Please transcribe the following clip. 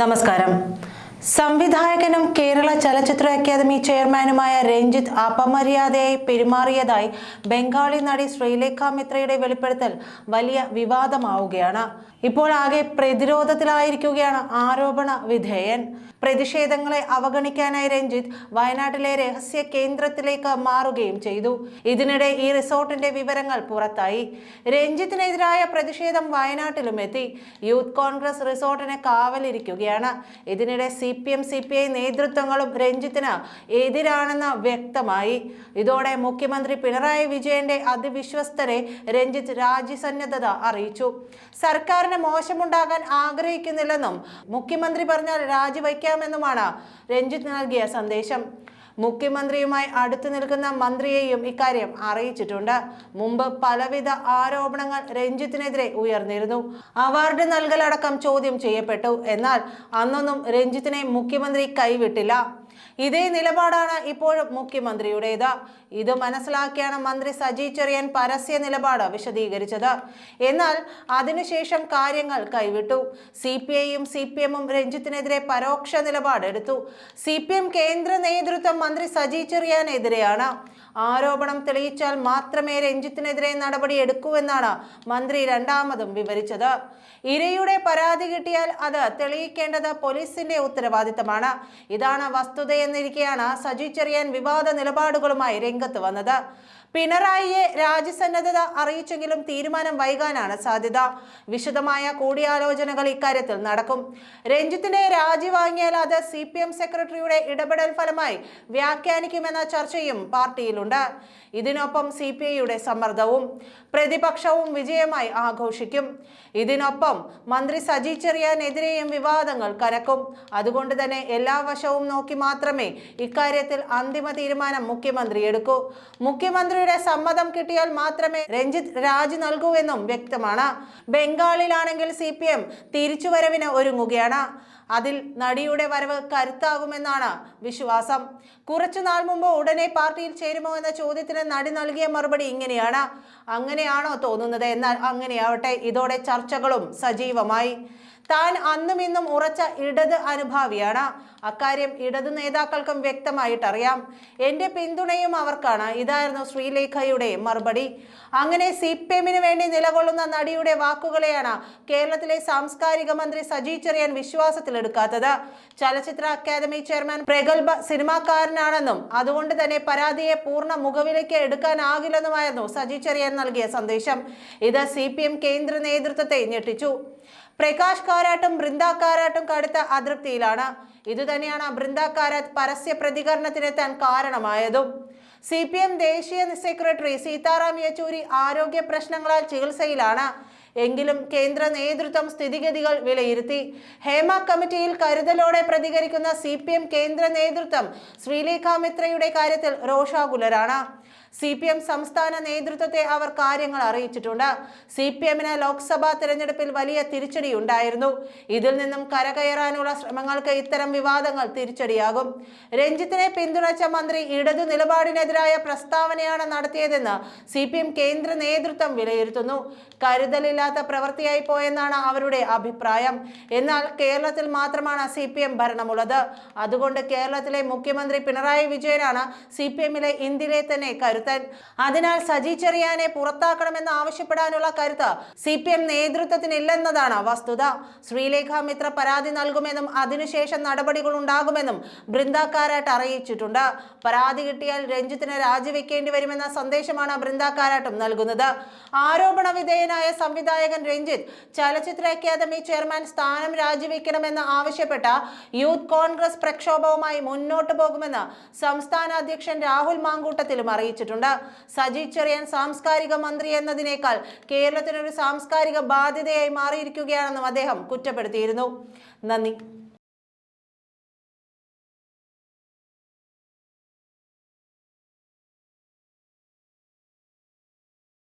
നമസ്കാരം. സംവിധായകനും കേരള ചലച്ചിത്ര അക്കാദമി ചെയർമാനുമായ രഞ്ജിത്ത് അപമര്യാദയായി പെരുമാറിയതായി ബംഗാളി നടി ശ്രീലേഖ മിത്രയുടെ വെളിപ്പെടുത്തൽ വലിയ വിവാദമാവുകയാണ്. ഇപ്പോൾ ആകെ പ്രതിരോധത്തിലായിരിക്കുകയാണ് ആരോപണ വിധേയൻ. പ്രതിഷേധങ്ങളെ അവഗണിക്കാനായി രഞ്ജിത്ത് വയനാട്ടിലെ രഹസ്യ കേന്ദ്രത്തിലേക്ക് മാറുകയും ചെയ്തു. ഇതിനിടെ ഈ റിസോർട്ടിന്റെ വിവരങ്ങൾ പുറത്തായി. രഞ്ജിത്തിനെതിരായ പ്രതിഷേധം വയനാട്ടിലും എത്തി. യൂത്ത് കോൺഗ്രസ് റിസോർട്ടിന് കാവലിരിക്കുകയാണ്. ഇതിനിടെ C P M C P I നേതൃത്വങ്ങളും രഞ്ജിത്തിന് എതിരാണെന്ന് വ്യക്തമായി. ഇതോടെ മുഖ്യമന്ത്രി പിണറായി വിജയന്റെ അതിവിശ്വസ്തരെ രഞ്ജിത്ത് രാജ്യസന്നദ്ധത അറിയിച്ചു. സർക്കാരിന് മോശമുണ്ടാകാൻ ആഗ്രഹിക്കുന്നില്ലെന്നും മുഖ്യമന്ത്രി പറഞ്ഞാൽ രാജിവയ്ക്കാമെന്നുമാണ് രഞ്ജിത്ത് നൽകിയ സന്ദേശം. മുഖ്യമന്ത്രിയുമായി അടുത്തു നിൽക്കുന്ന മന്ത്രിയെയും ഇക്കാര്യം അറിയിച്ചിട്ടുണ്ട്. മുമ്പ് പലവിധ ആരോപണങ്ങൾ രഞ്ജിത്തിനെതിരെ ഉയർന്നിരുന്നു. അവാർഡ് നൽകലടക്കം ചോദ്യം ചെയ്യപ്പെട്ടു. എന്നാൽ അന്നൊന്നും രഞ്ജിത്തിനെ മുഖ്യമന്ത്രി കൈവിട്ടില്ല. ഇതേ നിലപാടാണ് ഇപ്പോഴും മുഖ്യമന്ത്രിയുടേത്. ഇത് മനസ്സിലാക്കിയാണ് മന്ത്രി സജി ചെറിയൻ പരസ്യ നിലപാട് വിശദീകരിച്ചത്. എന്നാൽ അതിനുശേഷം കാര്യങ്ങൾ കൈവിട്ടു. സി പി ഐയും സി പി എമ്മും രഞ്ജിത്തിനെതിരെ പരോക്ഷ നിലപാടെടുത്തു. സി പി എം കേന്ദ്ര നേതൃത്വം മന്ത്രി സജി ചെറിയാനെതിരെയാണ്. ആരോപണം തെളിയിച്ചാൽ മാത്രമേ രഞ്ജിത്തിനെതിരെ നടപടി എടുക്കൂവെന്നാണ് മന്ത്രി രണ്ടാമതും വിവരിച്ചത്. ഇരയുടെ പരാതി കിട്ടിയാൽ അത് തെളിയിക്കേണ്ടത് പോലീസിന്റെ ഉത്തരവാദിത്തമാണ്. ഇതാണ് വസ്തുതയെന്നിരിക്കെയാണ് സജി ചെറിയാൻ വിവാദ നിലപാടുകളുമായി രംഗത്ത് വന്നത്. പിണറായിയെ രാജ്യസന്നദ്ധത അറിയിച്ചെങ്കിലും തീരുമാനം വൈകാനാണ് സാധ്യത. വിശദമായ കൂടിയാലോചനകൾ ഇക്കാര്യത്തിൽ നടക്കും. രഞ്ജിത്തിനെ രാജി വാങ്ങിയാൽ അത് സി പി എം സെക്രട്ടറിയുടെ ഇടപെടൽ ഫലമായി വ്യാഖ്യാനിക്കുമെന്ന ചർച്ചയും പാർട്ടിയിലുണ്ട്. ഇതിനൊപ്പം സി പി ഐയുടെ സമ്മർദ്ദവും പ്രതിപക്ഷവും വിജയമായി ആഘോഷിക്കും. ഇതിനൊപ്പം മന്ത്രി സജി ചെറിയാനെതിരെയും വിവാദങ്ങൾ കനക്കും. അതുകൊണ്ട് തന്നെ എല്ലാ വശവും നോക്കി മാത്രമേ ഇക്കാര്യത്തിൽ അന്തിമ തീരുമാനം മുഖ്യമന്ത്രി എടുക്കൂ. മുഖ്യമന്ത്രിയുടെ സമ്മതം കിട്ടിയാൽ മാത്രമേ രഞ്ജിത്ത് രാജി നൽകൂവെന്നും വ്യക്തമാണ്. ബംഗാളിലാണെങ്കിൽ സി പി എം തിരിച്ചുവരവിന് ഒരുങ്ങുകയാണ്. അതിൽ നടിയുടെ വരവ് കരുത്താകുമെന്നാണ് വിശ്വാസം. കുറച്ചു നാൾ മുമ്പ് ഉടനെ പാർട്ടിയിൽ ചേരുമോ എന്ന ചോദ്യത്തിന് നടി നൽകിയ മറുപടി ഇങ്ങനെയാണ്. അങ്ങനെയാണോ തോന്നുന്നത്? എന്നാൽ അങ്ങനെയാവട്ടെ ഇതോടെ ചർച്ചകളും സജീവമായി. താൻ അന്നും ഇന്നും ഉറച്ച ഇടത് അനുഭാവിയാണ്. അക്കാര്യം ഇടത് നേതാക്കൾക്കും വ്യക്തമായിട്ടറിയാം. എന്റെ പിന്തുണയും അവർക്കാണ്. ഇതായിരുന്നു ശ്രീലേഖയുടെ മറുപടി. അങ്ങനെ സി പി എമ്മിന് വേണ്ടി നിലകൊള്ളുന്ന നടിയുടെ വാക്കുകളെയാണ് കേരളത്തിലെ സാംസ്കാരിക മന്ത്രി സജി ചെറിയാൻ വിശ്വാസത്തിലെടുക്കാത്തത്. ചലച്ചിത്ര അക്കാദമി ചെയർമാൻ പ്രഗത്ഭ സിനിമാക്കാരനാണെന്നും അതുകൊണ്ട് തന്നെ പരാതിയെ പൂർണ മുഖവിലേക്ക് എടുക്കാനാകില്ലെന്നുമായിരുന്നു സജി ചെറിയാൻ നൽകിയ സന്ദേശം. ഇത് സി കേന്ദ്ര നേതൃത്വത്തെ ഞെട്ടിച്ചു. പ്രകാശ് കാരാട്ടും ബൃന്ദ കാരാട്ടും കടുത്ത അതൃപ്തിയിലാണ്. ഇതുതന്നെയാണ് ബൃന്ദ കാരാട്ട് പരസ്യ പ്രതികരണത്തിനെത്താൻ കാരണമായതും. സി പി എം ദേശീയ സെക്രട്ടറി സീതാറാം യെച്ചൂരി ആരോഗ്യ പ്രശ്നങ്ങളാൽ ചികിത്സയിലാണ്. എങ്കിലും കേന്ദ്ര നേതൃത്വം സ്ഥിതിഗതികൾ വിലയിരുത്തി. ഹേമ കമ്മിറ്റിയിൽ കരുതലോടെ പ്രതികരിക്കുന്ന സി കേന്ദ്ര നേതൃത്വം ശ്രീലേഖ മിത്രയുടെ കാര്യത്തിൽ രോഷാകുലരാണ്. സി പി എം സംസ്ഥാന നേതൃത്വത്തെ അവർ കാര്യങ്ങൾ അറിയിച്ചിട്ടുണ്ട്. സി പി എമ്മിന് ലോക്സഭാ തിരഞ്ഞെടുപ്പിൽ വലിയ തിരിച്ചടി ഉണ്ടായിരുന്നു ഇതിൽ നിന്നും കരകയറാനുള്ള ശ്രമങ്ങൾക്ക് ഇത്തരം വിവാദങ്ങൾ തിരിച്ചടിയാകും. രഞ്ജിത്തിനെ പിന്തുണച്ച മന്ത്രി ഇടതു നിലപാടിനെതിരായ പ്രസ്താവനയാണ് നടത്തിയതെന്ന് സി പി എം കേന്ദ്ര നേതൃത്വം വിലയിരുത്തുന്നു. കരുതലില്ലാത്ത പ്രവൃത്തിയായി പോയെന്നാണ് അവരുടെ അഭിപ്രായം. എന്നാൽ കേരളത്തിൽ മാത്രമാണ് സി പി എം ഭരണമുള്ളത്. അതുകൊണ്ട് കേരളത്തിലെ മുഖ്യമന്ത്രി പിണറായി വിജയനാണ് സി പി എമ്മിലെ ഇന്ത്യയിലെ തന്നെ കരുത്തൻ അതിനാൽ സജി ചെറിയാനെ പുറത്താക്കണമെന്ന് ആവശ്യപ്പെടാനുള്ള കരുത്ത് സി പി എം നേതൃത്വത്തിനില്ലെന്നതാണ് വസ്തുത. ശ്രീലേഖ മിത്ര പരാതി നൽകുമെന്നും അതിനുശേഷം നടപടികൾ ഉണ്ടാകുമെന്നും ബൃന്ദ കാരാട്ട് അറിയിച്ചിട്ടുണ്ട്. പരാതി കിട്ടിയാൽ രഞ്ജിത്തിന് രാജിവെക്കേണ്ടി വരുമെന്ന സന്ദേശമാണ് ബൃന്ദ കാരാട്ടും നൽകുന്നത്. ആരോപണ വിധേയനായ സംവിധായകൻ രഞ്ജിത്ത് ചലച്ചിത്ര അക്കാദമി ചെയർമാൻ സ്ഥാനം രാജിവെക്കണമെന്ന് ആവശ്യപ്പെട്ട യൂത്ത് കോൺഗ്രസ് പ്രക്ഷോഭവുമായി മുന്നോട്ടു പോകുമെന്ന് സംസ്ഥാന അധ്യക്ഷൻ രാഹുൽ മാങ്കൂട്ടത്തിലും അറിയിച്ചിട്ടുണ്ട്. സജി ചെറിയാൻ സാംസ്കാരിക മന്ത്രി എന്നതിനേക്കാൾ കേരളത്തിനൊരു സാംസ്കാരിക ബാധ്യതയായി മാറിയിരിക്കുകയാണെന്നും അദ്ദേഹം കുറ്റപ്പെടുത്തിയിരുന്നു. നന്ദി.